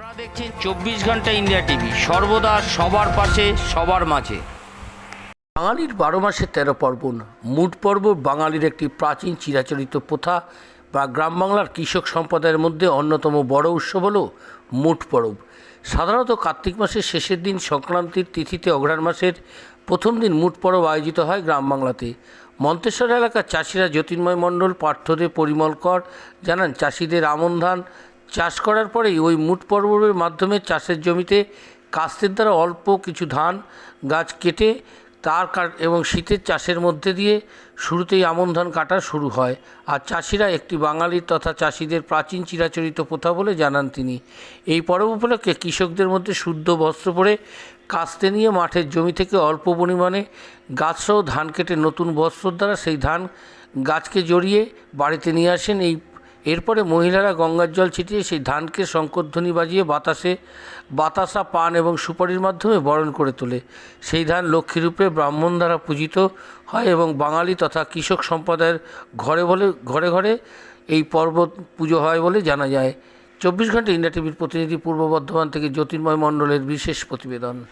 আপনারা দেখছেন চব্বিশ ঘণ্টা ইন্ডিয়া টিভি। সর্বদা সবার পাশে, সবার মাঝে। বাঙালির বারো মাসে তেরো পার্বণ মুট পর্ব বাঙালির একটি প্রাচীন চিরাচরিত প্রথা বা গ্রাম বাংলার কৃষক সম্প্রদায়ের মধ্যে অন্যতম বড় উৎসব হল মুট পরব। সাধারণত কার্তিক মাসের শেষের দিন সংক্রান্তির তিথিতে অঘ্রাণ মাসের প্রথম দিন মুট পরব আয়োজিত হয় গ্রাম বাংলাতে। মন্তেশ্বর এলাকার চাষিরা জ্যোতির্ময় মণ্ডল পার্থদে পরিমল কর জানান, চাষিদের আমন ধান চাষ করার পরেই ওই মুট পর্বের মাধ্যমে চাষের জমিতে কাস্তের দ্বারা অল্প কিছু ধান, গাছ কেটে তার এবং শীতের চাষের মধ্যে দিয়ে শুরুতেই আমন ধান কাটা শুরু হয়। আর চাষিরা একটি বাঙালির তথা চাষিদের প্রাচীন চিরাচরিত প্রথা বলে জানান তিনি। এই পর্ব উপলক্ষে কৃষকদের মধ্যে শুদ্ধ বস্ত্র পরে কাস্তে নিয়ে মাঠের জমি থেকে অল্প পরিমাণে গাছসহ ধান কেটে নতুন বস্ত্র দ্বারা সেই ধান গাছকে জড়িয়ে বাড়িতে নিয়ে আসেন। এই এরপরে মহিলারা গঙ্গার জল ছিটিয়ে সেই ধানকে শঙ্করধ্বনি বাজিয়ে বাতাসে বাতাসা পান এবং সুপারির মাধ্যমে বরণ করে তোলে। সেই ধান লক্ষ্মীরূপে ব্রাহ্মণ দ্বারা পূজিত হয় এবং বাঙালি তথা কৃষক সম্প্রদায়ের ঘরে বলে, ঘরে ঘরে এই পর্ব পুজো হয় বলে জানা যায়। চব্বিশ ঘণ্টা ইন্ডিয়া টিভির প্রতিনিধি পূর্ব বর্ধমান থেকে জ্যোতির্ময় মণ্ডলের বিশেষ প্রতিবেদন।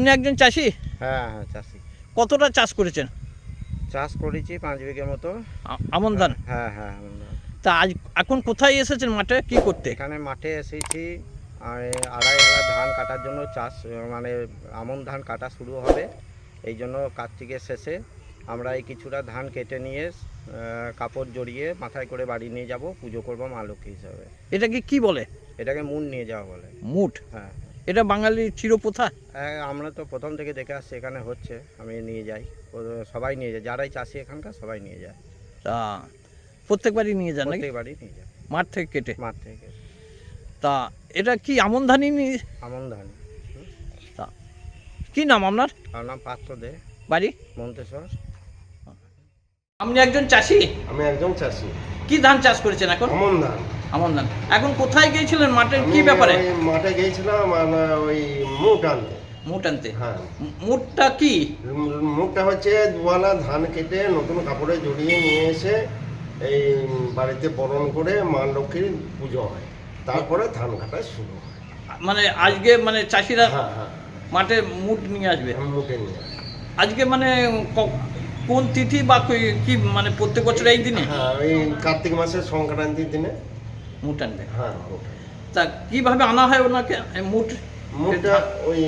আপনি একজন চাষি? হ্যাঁ হ্যাঁ চাষি। কতটা চাষ করেছেন? চাষ করেছি পাঁচ বিঘের মতো। আমন ধান? হ্যাঁ হ্যাঁ আমরা তা আজ এখন কোথায় এসেছেন মাঠে? কি করতে? এখানে মাঠে এসেছি আর আড়াই হাজার ধান কাটার জন্য চাষ মানে আমন ধান কাটা শুরু হবে। এই জন্য কার্তিকের শেষে আমরা এই কিছুটা ধান কেটে নিয়ে কাপড় জড়িয়ে মাথায় করে বাড়ি নিয়ে যাব পুজো করব মা লক্ষ্মী হিসাবে। এটাকে কি বলে? এটাকে মুন নিয়ে যাওয়া বলে। মুঠ? হ্যাঁ। এটা বাঙালির চিরপ্রথা? হ্যাঁ, আমরা তো প্রথম থেকে দেখে আসছি এখানে হচ্ছে আমি নিয়ে যাই। সবাই নিয়ে যায় যারাই চাষি এখানকার সবাই নিয়ে যায়। তা প্রত্যেকবারই নিয়ে যান নাকি? প্রত্যেক বাড়ি নিয়ে যায় মাঠ থেকে কেটে? মাঠ থেকে তা এটা কি আমন ধানই নিয়ে আমন ধান। তা কি নাম আপনার? আমার নাম পাত্র দে। বাড়ি? মন্তেশ্বর। আপনি একজন চাষি? আমি একজন চাষি। কি ধান চাষ করেছেন এখন? অমন ধান। আমন ধান এখন কোথায় গিয়েছিলেন মাঠে কি ব্যাপারে? মাঠে গিয়েছিলাম ওই মুখ আনতে। মুঠ আনতে? হ্যাঁ। মু- মুঠটা কি? মু- মুখটা হচ্ছে দুয়ালা ধান কেটে নতুন কাপড়ে জড়িয়ে নিয়ে এসে এই বাড়িতে বরণ করে মা লক্ষ্মীর পুজো হয়। তারপরে ধান কাটা শুরু হয়। মানে আজকে মানে চাষিরা হ্যাঁ হ্যাঁ। মাঠে মুঠ নিয়ে আসবে? আমি মুখে নিয়ে আসি। আজকে মানে কোন তিথি বা কি মানে প্রত্যেক বছর এই দিনে? হ্যাঁ ওই কার্তিক মাসের সংক্রান্তির দিনে। মুঠ আনবে। হ্যাঁ তা কীভাবে আনা হয় ওনাকে? মুঠ মুটটা ওই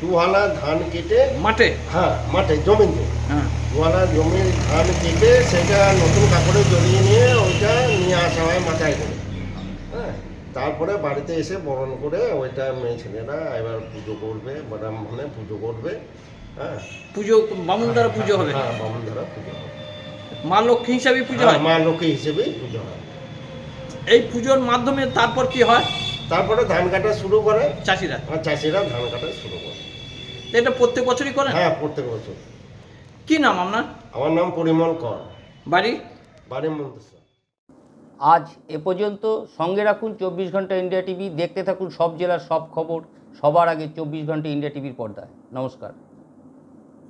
দুহালা ধান কেটে মাঠে? হ্যাঁ মাঠে জমিতে। হ্যাঁ। দুহালা জমির ধান কেটে সেটা নতুন কাপড়ে জড়িয়ে নিয়ে ওইটা নিয়ে আসা হয় মাথায় করে। হ্যাঁ তারপরে বাড়িতে এসে বরণ করে ওইটা মেয়ে ছেলেরা এবার পুজো করবে ব্রাহ্মণে পুজো করবে। হ্যাঁ। পুজো বামুন দ্বারা পুজো হবে? হ্যাঁ বামুন দ্বারা পুজো হবে। মা লক্ষ্মী হিসাবে পুজো হ্যাঁ, হয়? মা লক্ষ্মী হিসেবেই পুজো হয়। এই পুজোর মাধ্যমে তারপর কি হয়? তারপরে ধান কাটা শুরু করে। চাষিরা। চাষিরা ধান কাটা শুরু করে। এটা প্রত্যেক বছরই করেন হ্যাঁ প্রত্যেক বছর। কি নাম আপনার? আমার নাম পরিমল কর। বাড়ি? বাড়ি মন্তেশ্বর। আজ এ পর্যন্ত সঙ্গে রাখুন চব্বিশ ঘণ্টা ইন্ডিয়া টিভি। দেখতে থাকুন সব জেলার সব খবর। সবার আগে চব্বিশ ঘণ্টা ইন্ডিয়া টিভির পর্দায়। নমস্কার।